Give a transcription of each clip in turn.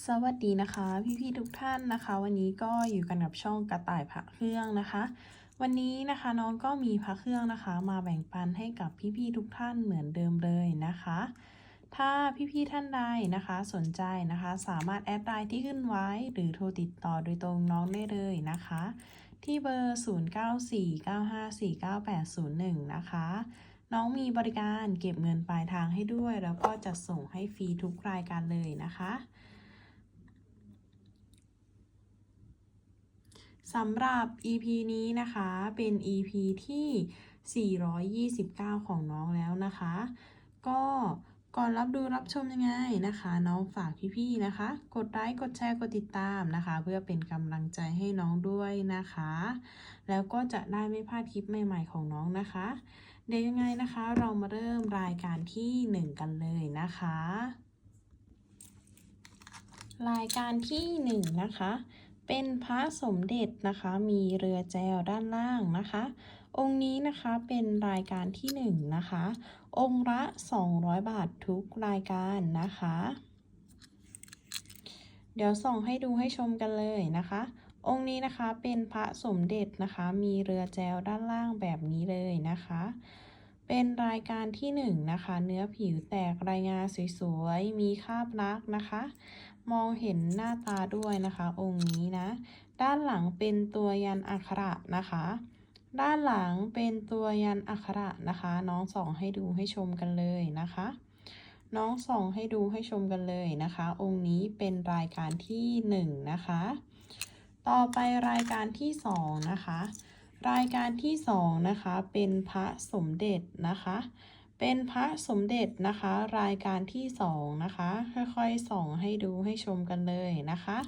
สวัสดีนะคะ พี่ๆทุกท่านนะคะ วันนี้ก็อยู่กันกับช่องกระต่ายพระเครื่องนะคะ วันนี้นะคะน้องก็มีพระเครื่องนะคะ มาแบ่งปันให้กับพี่ๆทุกท่านเหมือนเดิมเลยนะคะ ถ้าพี่ๆท่านใดนะคะสนใจนะคะ สามารถแอดไลน์ที่ขึ้นไว้ หรือโทรติดต่อโดยตรงน้องได้เลยนะคะ ที่เบอร์ 0949549801 นะคะน้องมีบริการเก็บเงินปลายทางให้ด้วย แล้วก็จะส่งให้ฟรีทุกรายการเลยนะคะ สำหรับ EP นี้นะคะเป็น EP ที่ 429 ของน้องแล้วนะคะ ก็ก่อนรับดูรับชมยังไงนะคะ น้องฝากพี่ๆนะคะ กดไลค์กดแชร์กดติดตามนะคะ เพื่อเป็นกำลังใจให้น้องด้วยนะคะ แล้วก็จะได้ไม่พลาดคลิปใหม่ ๆของน้องนะคะ เดี๋ยวยังไงนะคะเรามาเริ่มรายการที่ 1 กันเลยนะคะ รายการที่ 1 นะคะ เป็นพระสมเด็จนะคะ มีเรือแจวด้านล่างนะคะ องค์นี้นะคะเป็นรายการที่1นะคะ องค์ละ 200 บาททุกรายการนะคะ เดี๋ยวส่องให้ดูให้ชมกันเลยนะคะ องค์นี้นะคะเป็นพระสมเด็จนะคะ มีเรือแจวด้านล่างแบบนี้เลยนะคะ เป็นรายการที่1นงนะคะ เนื้อผิวแตกรายงานสวยๆ มีคาบลักนะคะ มองเห็นหน้าตาด้วยนะคะ องค์นี้นะ ด้านหลังเป็นตัวยันอักขระนะคะ ด้านหลังเป็นตัวยันอักขระนะคะ น้องส่องให้ดูให้ชมกันเลยนะคะ น้องส่องให้ดูให้ชมกันเลยนะคะ องค์นี้เป็นรายการที่1นงนะคะ ต่อไปรายการที่2นะคะ รายการที่2นะคะเป็นพระสมเด็จนะคะ เป็นพระสมเด็จนะคะ รายการที่2นะคะ ค่อยๆส่องให้ดูให้ชมกันเลยนะคะ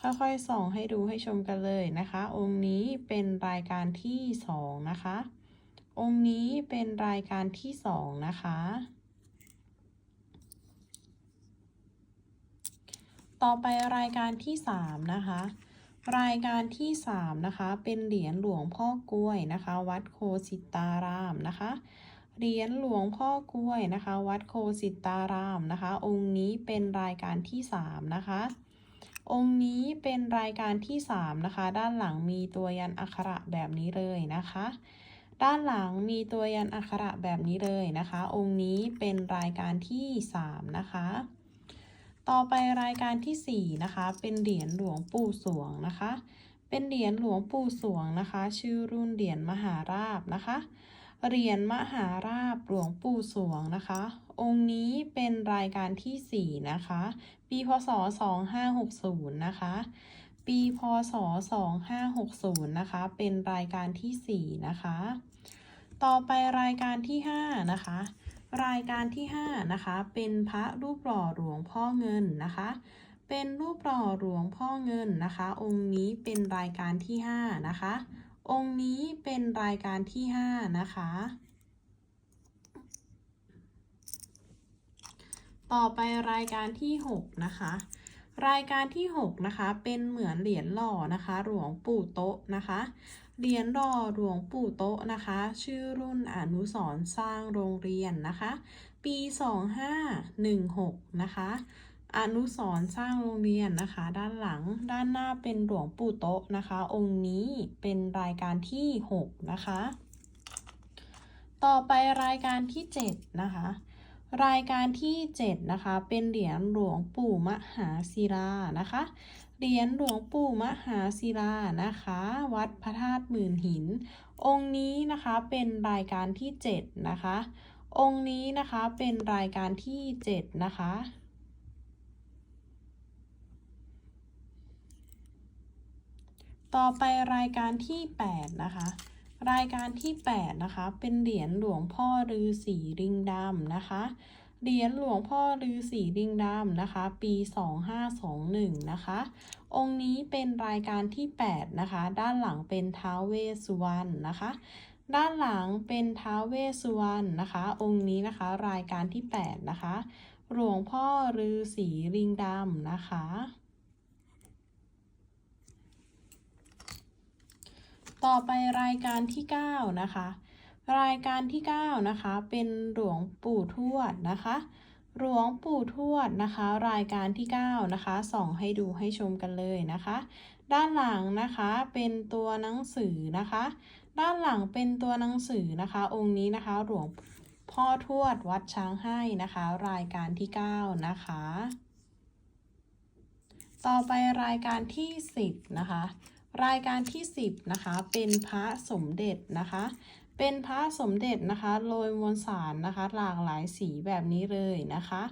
ค่อยๆส่องให้ดูให้ชมกันเลยนะคะ องค์นี้เป็นรายการที่2นะคะ องค์นี้เป็นรายการที่2นะคะต่อไปรายการที่ 3 นะคะ รายการที่ 3 นะคะ เป็นเหรียญหลวงพ่อกล้วยนะคะ วัดโคสิตารามนะคะ เหรียญหลวงพ่อกล้วยนะคะ วัดโคสิตารามนะคะ องค์นี้เป็นรายการที่ 3 นะคะ องค์นี้เป็นรายการที่ 3 นะคะ ด้านหลังมีตัวยันอักขระแบบนี้เลยนะคะ ด้านหลังมีตัวยันอักขระแบบนี้เลยนะคะ องค์นี้เป็นรายการที่ 3 นะคะ ต่อไปรายการที่ 4 นะคะ เป็นเหรียญหลวงปู่สวงนะคะ เป็นเหรียญหลวงปู่สวงนะคะ ชื่อรุ่นเหรียญมหาราบนะคะ เหรียญมหาราบหลวงปู่สวงนะคะ องค์นี้เป็นรายการที่ 4 นะคะ ปีพศ 2560 นะคะ ปีพศ 2560 นะคะ เป็นรายการที่ 4 นะคะ ต่อไปรายการที่ 5 นะคะ รายการที่ 5 นะคะ เป็นพระรูปหล่อหลวงพ่อเงินนะคะ เป็นรูปหล่อหลวงพ่อเงินนะคะ องค์นี้เป็นรายการที่ 5 นะคะ องค์นี้เป็นรายการที่ 5 นะคะ ต่อไปรายการที่ 6 นะคะ รายการที่ 6 นะคะ เป็นเหมือนเหรียญหล่อนะคะ หลวงปู่โต๊ะนะคะ เหรียญหล่อหลวงปู่โต๊ะนะคะ ชื่อรุ่นอนุสรสร้างโรงเรียนนะคะ ปี 2516 นะคะ อนุสรสร้างโรงเรียนนะคะ ด้านหลังด้านหน้าเป็นหลวงปู่โต๊ะนะคะ องค์นี้เป็นรายการที่ 6 นะคะ ต่อไปรายการที่ 7 นะคะ รายการที่ 7 นะคะ เป็นเหรียญหลวงปู่มหาศิลานะคะ เหรียญหลวงปู่มหาศิลานะคะ วัดพระธาตุหมื่นหิน องค์นี้นะคะเป็นรายการที่ 7 นะคะองค์นี้นะคะเป็นรายการที่ 7 นะคะ ต่อไปรายการที่ 8 นะคะ รายการที่ 8 นะคะ เป็นเหรียญหลวงพ่อฤาษีลิงดำนะคะ เหรียญหลวงพ่อฤาษีลิงดำนะคะ ปี 2521 นะคะ องค์นี้เป็นรายการที่ 8 นะคะ ด้านหลังเป็นท้าวเวสสุวรรณนะคะ ด้านหลังเป็นท้าวเวสสุวรรณนะคะ องค์นี้นะคะ รายการที่ 8 นะคะ หลวงพ่อฤาษีลิงดำนะคะ ต่อไปรายการที่ 9 นะคะ รายการที่ 9 นะคะ เป็นหลวงปู่ทวดนะคะ หลวงปู่ทวดนะคะ รายการที่ 9 นะคะ ส่องให้ดูให้ชมกันเลยนะคะ ด้านหลังนะคะเป็นตัวหนังสือนะคะ ด้านหลังเป็นตัวหนังสือนะคะ องค์นี้นะคะหลวงพ่อทวดวัดช้างให้นะคะ รายการที่ 9 นะคะ ต่อไปรายการที่ 10 นะคะ รายการที่ 10นะคะ เป็นพระสมเด็จนะคะ เป็นพระสมเด็จนะคะโรยมวลสารนะคะ หลากหลายสีแบบนี้เลยนะคะ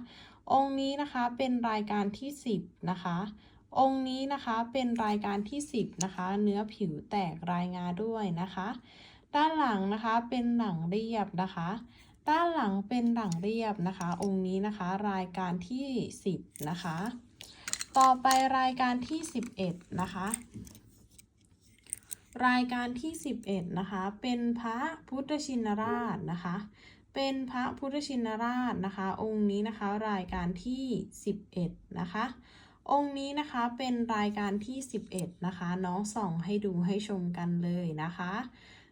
องค์นี้นะคะเป็นรายการที่ 10 นะคะ องค์นี้นะคะเป็นรายการที่ 10 นะคะ เนื้อผิวแตกรายงาด้วยนะคะ ด้านหลังนะคะเป็นหลังเรียบนะคะ ด้านหลังเป็นหลังเรียบนะคะ องค์นี้นะคะรายการที่ 10 นะคะ ต่อไปรายการที่ 11 นะคะ รายการที่ 11 นะคะ เป็นพระพุทธชินราชนะคะ เป็นพระพุทธชินราชนะคะ องค์นี้นะคะรายการที่ 11 นะคะ องค์นี้นะคะเป็นรายการที่ 11 นะคะ น้องส่องให้ดูให้ชมกันเลยนะคะ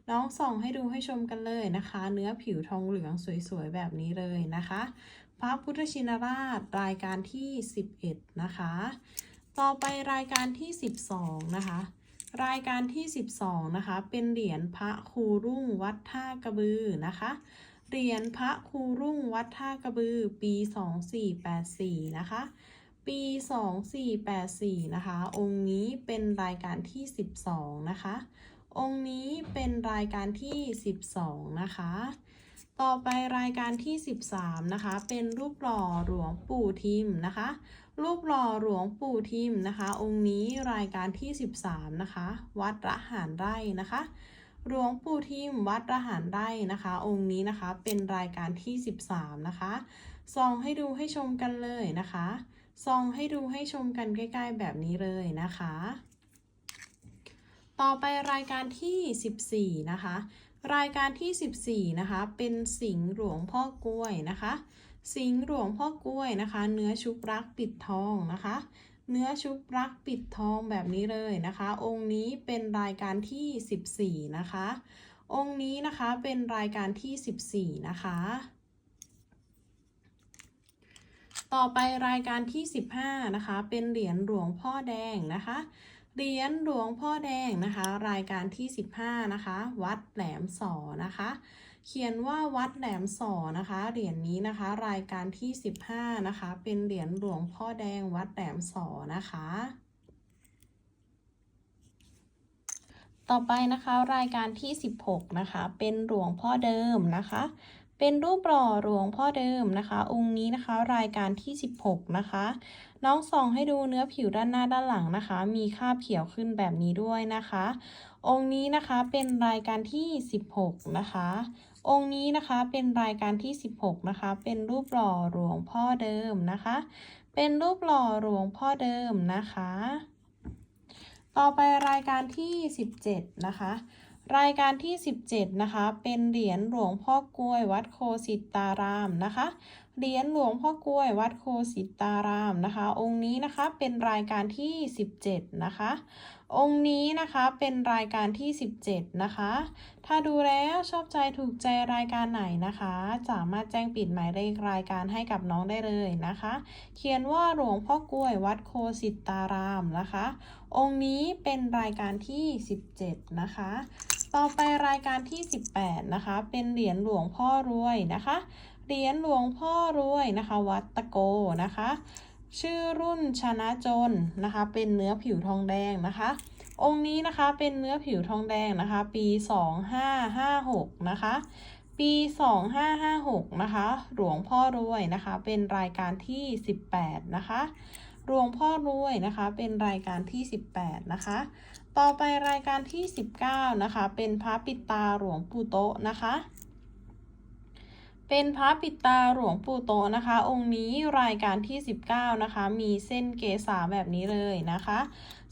น้องส่องให้ดูให้ชมกันเลยนะคะ เนื้อผิวทองเหลืองสวยๆแบบนี้เลยนะคะ พระพุทธชินราชรายการที่ 11 นะคะ ต่อไปรายการที่ 12 นะคะ รายการที่ 12 นะคะ เป็นเหรียญพระครูรุ่งวัดท่ากระบือนะคะ เหรียญพระครูรุ่งวัดท่ากระบือ ปี 2484 นะคะ ปี 2484 นะคะ องค์นี้เป็นรายการที่ 12 นะคะ องค์นี้เป็นรายการที่ 12 นะคะ ต่อไปรายการที่ 13 นะคะ เป็นรูปหล่อหลวงปู่ทิมนะคะ รูปหล่อหลวงปู่ทิมนะคะ องค์นี้รายการที่ 13 นะคะ วัดระหารไร่นะคะ หลวงปู่ทิมวัดระหารไร่นะคะ องค์นี้นะคะเป็นรายการที่ 13 นะคะส่องให้ดูให้ชมกันเลยนะคะส่องให้ดูให้ชมกันใกล้ๆแบบนี้เลยนะคะ ต่อไปรายการที่ 14 นะคะ รายการที่ 14 นะคะ เป็นสิงห์หลวงพ่อกล้วยนะคะ สิงห์หลวงพ่อกล้วยนะคะ เนื้อชุบรักปิดทองนะคะ เนื้อชุบรักปิดทองแบบนี้เลยนะคะ องค์นี้เป็นรายการที่ 14 นะคะ องค์นี้นะคะเป็นรายการที่ 14 นะคะ ต่อไปรายการที่ 15 นะคะ เป็นเหรียญหลวงพ่อแดงนะคะเหรียญหลวงพ่อแดงนะคะ รายการที่ 15 นะคะ วัดแหลมสอนะคะ เขียนว่าวัดแหลมสอนะคะ เหรียญนี้นะคะ รายการที่ 15 นะคะ เป็นเหรียญหลวงพ่อแดงวัดแหลมสอนะคะ ต่อไปนะคะรายการที่ 16 นะคะ เป็นหลวงพ่อเดิมนะคะ เป็นรูปหล่อหลวงพ่อเดิมนะคะ องค์นี้นะคะ รายการที่ 16 นะคะ น้องส่องให้ดูเนื้อผิวด้านหน้าด้านหลังนะคะ มีคราบเขียวขึ้นแบบนี้ด้วยนะคะองค์นี้นะคะเป็นรายการที่ 16 นะคะ องค์นี้นะคะเป็นรายการที่ 16 นะคะ เป็นรูปหล่อหลวงพ่อเดิมนะคะ เป็นรูปหล่อหลวงพ่อเดิมนะคะ ต่อไปรายการที่ 17 นะคะ รายการที่ 17 นะคะ เป็นเหรียญหลวงพ่อกล้วยวัดโคสิตารามนะคะ เหรียญหลวงพ่อกล้วยวัดโคสิตารามนะคะ องค์นี้นะคะเป็นรายการที่ 17 นะคะ องค์นี้นะคะเป็นรายการที่ 17 นะคะ ถ้าดูแล้วชอบใจถูกใจรายการไหนนะคะ สามารถแจ้งปิดหมายเลขรายการให้กับน้องได้เลยนะคะ เขียนว่าหลวงพ่อกล้วยวัดโคสิตารามนะคะ องค์นี้เป็นรายการที่ 17 นะคะ ต่อไปรายการที่ 18 นะคะ เป็นเหรียญหลวงพ่อรวยนะคะ เหรียญหลวงพ่อรวยนะคะ วัดตะโกนะคะ ชื่อรุ่นชนะจนนะคะ เป็นเนื้อผิวทองแดงนะคะ องค์นี้นะคะเป็นเนื้อผิวทองแดงนะคะ ปี 2556 นะคะ ปี 2556 นะคะ หลวงพ่อรวยนะคะ เป็นรายการที่ 18 นะคะหลวงพ่อรวยนะคะ เป็นรายการที่ 18 นะคะ ต่อไปรายการที่ 19 นะคะ เป็นพระปิดตาหลวงปู่โตนะคะ เป็นพระปิดตาหลวงปู่โตนะคะ องค์นี้รายการที่ 19 นะคะ มีเส้นเกษาแบบนี้เลยนะคะ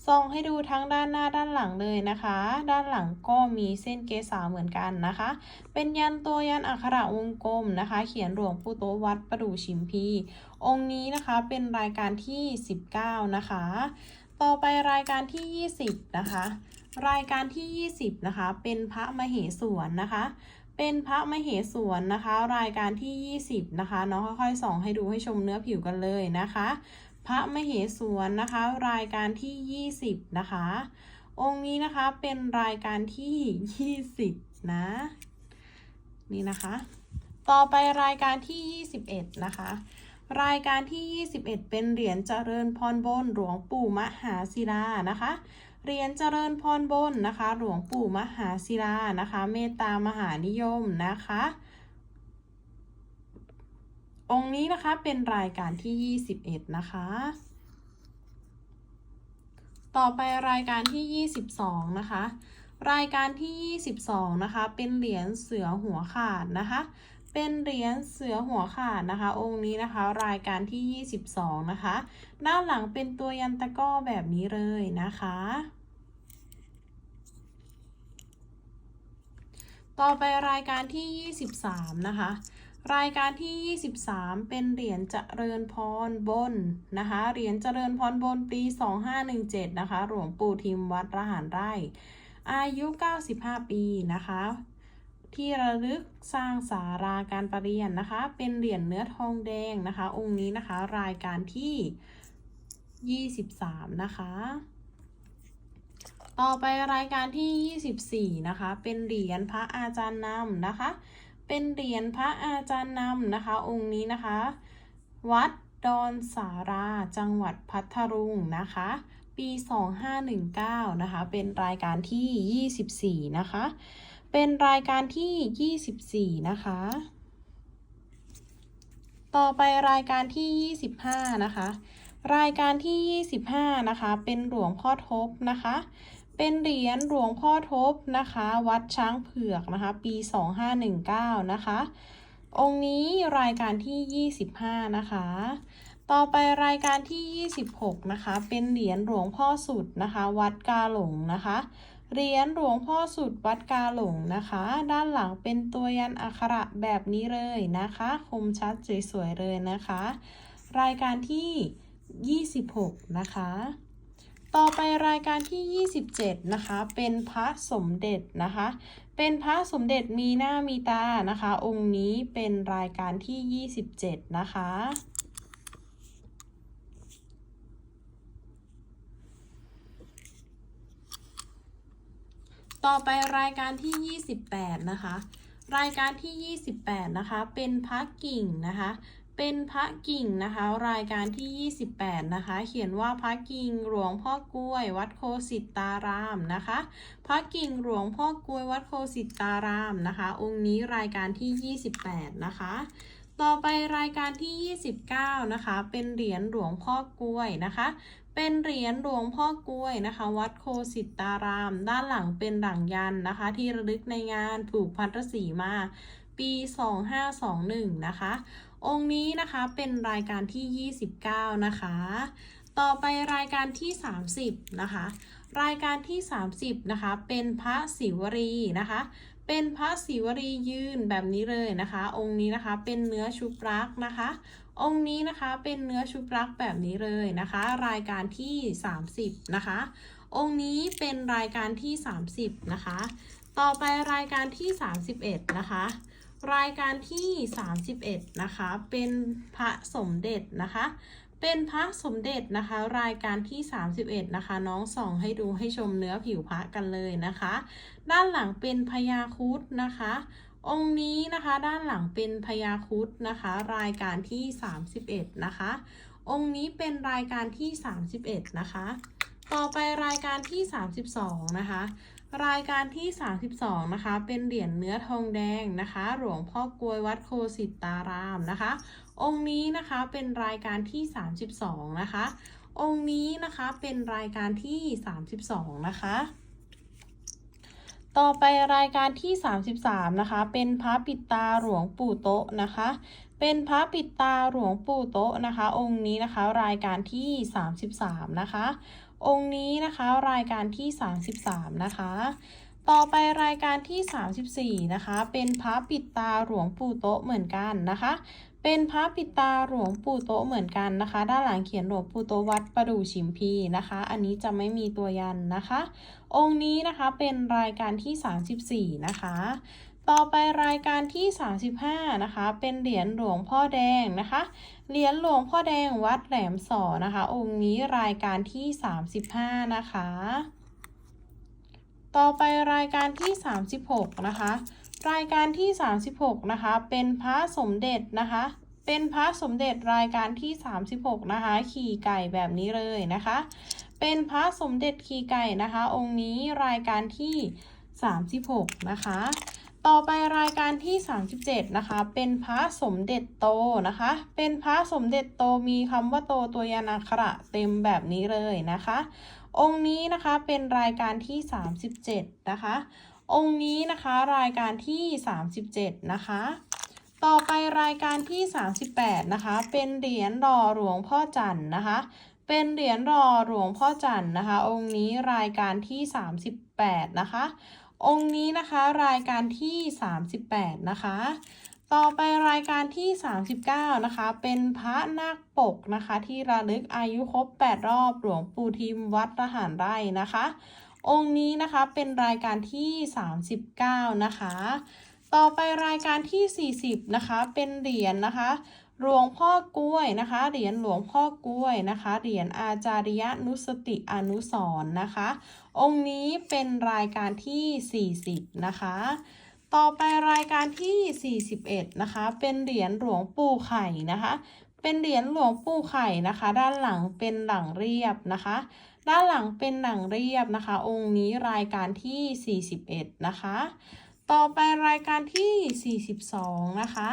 ส่องให้ดูทั้งด้านหน้าด้านหลังเลยนะคะ ด้านหลังก็มีเส้นเกษาเหมือนกันนะคะ เป็นยันตัวยันอักขระวงกลมนะคะ เขียนหลวงปู่โตวัดประดู่ชิมพี องค์นี้นะคะเป็นรายการที่ 19 นะคะ ต่อไปรายการที่ 20 นะคะ รายการที่ 20 นะคะ เป็นพระมเหสวนนะคะ เป็นพระมเหสวนนะคะ รายการที่ 20 นะคะน้องค่อยๆส่องให้ดูให้ชมเนื้อผิวกันเลยนะคะ พระมเหสวนนะคะ รายการที่ 20 นะคะ องค์นี้นะคะเป็นรายการที่ 20 นะ นี่นะคะ ต่อไปรายการที่ 21 นะคะรายการที่ 21 เป็นเหรียญเจริญพรบนหลวงปู่มหาศิลานะคะ เหรียญเจริญพรบนนะคะ หลวงปู่มหาศิลานะคะ เมตตามหานิยมนะคะ องค์นี้นะคะเป็นรายการที่ 21 นะคะ ต่อไปรายการที่ 22 นะคะ รายการที่ 22 นะคะ เป็นเหรียญเสือหัวขาดนะคะ เป็นเหรียญเสือหัวขาดนะคะ องค์นี้นะคะ รายการที่ 22 นะคะ ด้านหลังเป็นตัวยันตะก้อแบบนี้เลยนะคะ ต่อไปรายการที่ 23 นะคะรายการที่ 23 เป็นเหรียญเจริญพรบนนะคะ เหรียญเจริญพรบนปี 2517 นะคะ หลวงปู่ทิมวัดระหารไร่ อายุ 95 ปีนะคะ ที่ระลึกสร้างสาราการประเรียนนะคะ เป็นเหรียญเนื้อทองแดงนะคะ องค์นี้นะคะ รายการที่ 23 นะคะ ต่อไปรายการที่ 24 นะคะ เป็นเหรียญพระอาจารย์นำนะคะ เป็นเหรียญพระอาจารย์นำนะคะ องค์นี้นะคะ วัดดอนสาราจังหวัดพัทลุงนะคะ ปี 2519 นะคะ เป็นรายการที่ 24 นะคะ เป็นรายการที่ 24 นะคะ ต่อไปรายการที่ 25 นะคะ รายการที่ 25 นะคะ เป็นหลวงพ่อทบนะคะ เป็นเหรียญหลวงพ่อทบนะคะ วัดช้างเผือกนะคะ ปี 2519 นะคะ องค์นี้รายการที่ 25 นะคะต่อไปรายการที่ 26 นะคะ เป็นเหรียญหลวงพ่อสุดนะคะ วัดกาหลงนะคะ เหรียญหลวงพ่อสุดวัดกาหลงนะคะ ด้านหลังเป็นตัวยันอักขระแบบนี้เลยนะคะ คมชัดสวยๆเลยนะคะ รายการที่ 26 นะคะ ต่อไปรายการที่ 27 นะคะ เป็นพระสมเด็จนะคะ เป็นพระสมเด็จมีหน้ามีตานะคะ องค์นี้เป็นรายการที่ 27 นะคะ ต่อไปรายการที่ 28 นะคะ รายการที่ 28 นะคะ เป็นพระกิ่งนะคะ เป็นพระกิ่งนะคะ รายการที่ 28 นะคะ เขียนว่าพระกิ่งหลวงพ่อกล้วย วัดโคสิตารามนะคะ พระกิ่งหลวงพ่อกล้วยวัดโคสิตารามนะคะ องค์นี้รายการที่ 28 นะคะต่อไปรายการที่ 29 นะคะ เป็นเหรียญหลวงพ่อกล้วยนะคะ เป็นเหรียญหลวงพ่อกล้วยนะคะ วัดโคสิตาราม ด้านหลังเป็นหลังยันนะคะ ที่ระลึกในงานผูกพันธสีมา ปี 2521 นะคะ องค์นี้นะคะเป็นรายการที่ 29 นะคะ ต่อไปรายการที่ 30 นะคะ รายการที่ 30 นะคะ เป็นพระศิวรีนะคะเป็นพระศิวรียืนแบบนี้เลยนะคะ องค์นี้นะคะเป็นเนื้อชุบรักนะคะ องค์นี้นะคะเป็นเนื้อชุบรักแบบนี้เลยนะคะ รายการที่ 30 นะคะ องค์นี้เป็นรายการที่ 30 นะคะ ต่อไปรายการที่ 31 นะคะ รายการที่ 31 นะคะ เป็นพระสมเด็จนะคะ เป็นพระสมเด็จนะคะ รายการที่ 31 นะคะ น้องส่องให้ดูให้ชมเนื้อผิวพระกันเลยนะคะ ด้านหลังเป็นพญาคุดนะคะ องค์นี้นะคะด้านหลังเป็นพญาคุดนะคะ รายการที่ 31 นะคะ องค์นี้เป็นรายการที่ 31 นะคะ ต่อไปรายการที่ 32 นะคะ รายการที่ 32 นะคะ เป็นเหรียญเนื้อทองแดงนะคะ หลวงพ่อกลวยวัดโคสิตารามนะคะ องค์นี้นะคะเป็นรายการที่ 32 นะคะ องค์นี้นะคะเป็นรายการที่ 32 นะคะ ต่อไปรายการที่ 33 นะคะ เป็นพระปิดตาหลวงปู่โตะนะคะ เป็นพระปิดตาหลวงปู่โตะนะคะ องค์นี้นะคะ รายการที่ 33 นะคะ องค์นี้นะคะรายการที่ 33 นะคะต่อไปรายการที่ 34 นะคะ เป็นพระปิดตาหลวงปู่โตะเหมือนกันนะคะ เป็นพระปิตาหลวงปู่โตเหมือนกันนะคะ ด้านหลังเขียนหลวงปู่โตวัดประดู่ชิมพีนะคะ อันนี้จะไม่มีตัวยันนะคะ องค์นี้นะคะเป็นรายการที่ 34 นะคะ ต่อไปรายการที่ 35 นะคะ เป็นเหรียญหลวงพ่อแดงนะคะ เหรียญหลวงพ่อแดงวัดแหลมสอนะคะ องค์นี้รายการที่ 35 นะคะ ต่อไปรายการที่ 36 นะคะ รายการที่ 36 นะคะ เป็นพระสมเด็จนะคะ เป็นพระสมเด็จรายการที่ 36 นะคะ ขี่ไก่แบบนี้เลยนะคะ เป็นพระสมเด็จขี่ไก่นะคะ องค์นี้รายการที่ 36 นะคะ ต่อไปรายการที่ 37 นะคะ เป็นพระสมเด็จโตนะคะ เป็นพระสมเด็จโตมีคำว่าโตตัวยันอักขระเต็มแบบนี้เลยนะคะ องค์นี้นะคะเป็นรายการที่ 37 นะคะ องค์นี้นะคะรายการที่ 37 นะคะ ต่อไปรายการที่ 38 นะคะ เป็นเหรียญรอหลวงพ่อจันนะคะ เป็นเหรียญรอหลวงพ่อจันนะคะ องค์นี้รายการที่ 38 นะคะ องค์นี้นะคะรายการที่ 38 นะคะต่อไปรายการที่ 39 นะคะ เป็นพระนาคปกนะคะ ที่ระลึกอายุครบ 8 รอบหลวงปู่ทิมวัดระหารไร่นะคะ องค์นี้นะคะเป็นรายการที่ 39 นะคะ ต่อไปรายการที่ 40 นะคะ เป็นเหรียญนะคะหลวงพ่อกล้วยนะคะ เหรียญหลวงพ่อกล้วยนะคะ เหรียญอาจาริยนุสติอนุสรนะคะ องค์นี้เป็นรายการที่ 40 นะคะ ต่อไปรายการที่ 41 นะคะ เป็นเหรียญหลวงปู่ไข่นะคะ เป็นเหรียญหลวงปู่ไข่นะคะ ด้านหลังเป็นหลังเรียบนะคะ ด้านหลังเป็นหลังเรียบนะคะ องค์นี้รายการที่ 41 นะคะ ต่อไปรายการที่ 42 นะคะ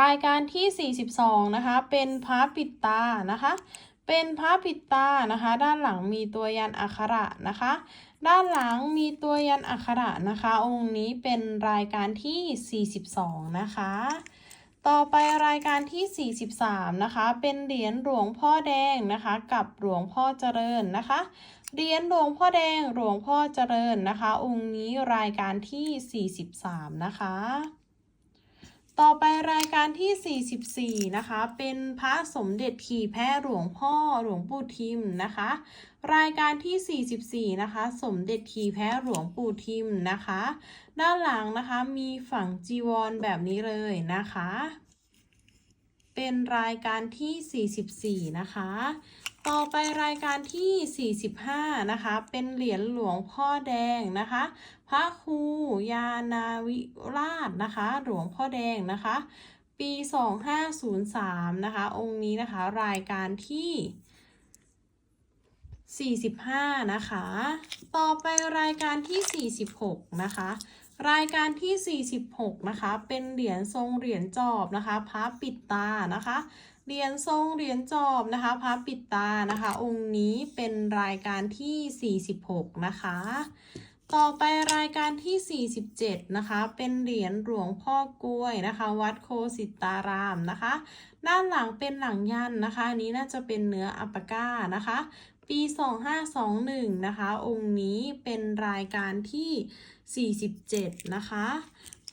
รายการที่ 42 นะคะ เป็นพระปิดตานะคะ เป็นพระปิดตานะคะ ด้านหลังมีตัวยันอักขระนะคะ ด้านหลังมีตัวยันอักขระนะคะ องค์นี้เป็นรายการที่ 42 นะคะ ต่อไปรายการที่ 43 นะคะ เป็นเหรียญหลวงพ่อแดงนะคะ กับหลวงพ่อเจริญนะคะ เหรียญหลวงพ่อแดงหลวงพ่อเจริญนะคะ องค์นี้รายการที่ 43 นะคะ ต่อไปรายการที่ 44 นะคะ เป็นพระสมเด็จขี่แพะหลวงพ่อหลวงปู่ทิมนะคะ รายการที่ 44 นะคะ สมเด็จขี่แพะหลวงปู่ทิมนะคะ ด้านหลังนะคะมีฝั่งจีวรแบบนี้เลยนะคะ เป็นรายการที่ 44 นะคะ ต่อไปรายการที่ 45 นะคะ เป็นเหรียญหลวงพ่อแดงนะคะ พระครูยานาวิราชนะคะ หลวงพ่อแดงนะคะ ปี 2503 นะคะ องค์นี้นะคะรายการที่ 45 นะคะ ต่อไปรายการที่ 46 นะคะ รายการที่ 46 นะคะ เป็นเหรียญทรงเหรียญจอบนะคะพระปิดตานะคะ เหรียญทรงเหรียญจอบนะคะพระปิดตานะคะ องค์นี้เป็นรายการที่ 46 นะคะ ต่อไปรายการที่ 47 นะคะ เป็นเหรียญหลวงพ่อกล้วยนะคะ วัดโคสิตารามนะคะ ด้านหลังเป็นหลังยันนะคะอันนี้น่าจะเป็นเนื้ออัปปาก้านะคะ ปี 2521 นะคะ องค์นี้เป็นรายการที่ 47 นะคะ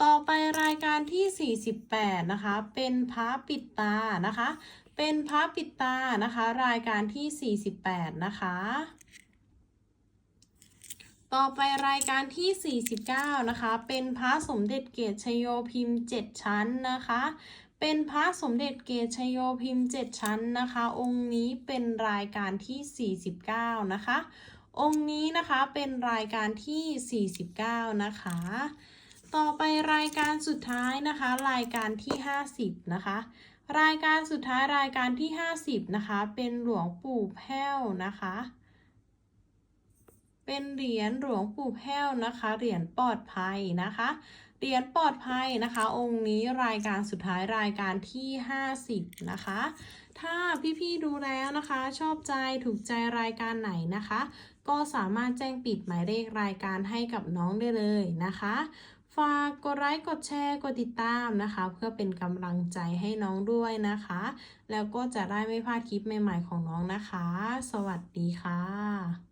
ต่อไปรายการที่ 48 นะคะ เป็นพระปิดตานะคะ เป็นพระปิดตานะคะ รายการที่ 48 นะคะ ต่อไปรายการที่ 49 นะคะ เป็นพระสมเด็จเกศชโยพิมพ์ 7 ชั้นนะคะเป็นพระสมเด็จเกศชโยพิมพ์ 7 ชั้นนะคะ องค์นี้เป็นรายการที่ 49 นะคะ องค์นี้นะคะเป็นรายการที่ 49 นะคะ ต่อไปรายการสุดท้ายนะคะ รายการที่ 50 นะคะ รายการสุดท้ายรายการที่ 50 นะคะ เป็นหลวงปู่แพ้วนะคะ เป็นเหรียญหลวงปู่แพ้วนะคะ เหรียญปลอดภัยนะคะ เหรียญปลอดภัยนะคะ องค์นี้รายการสุดท้ายรายการที่ 50 นะคะถ้าพี่ๆดูแล้วนะคะ ชอบใจถูกใจรายการไหนนะคะ ก็สามารถแจ้งปิดหมายเลขรายการให้กับน้องได้เลยนะคะ ฝากกดไลค์กดแชร์กดติดตามนะคะ เพื่อเป็นกำลังใจให้น้องด้วยนะคะ แล้วก็จะได้ไม่พลาดคลิปใหม่ ๆ ของน้องนะคะ สวัสดีค่ะ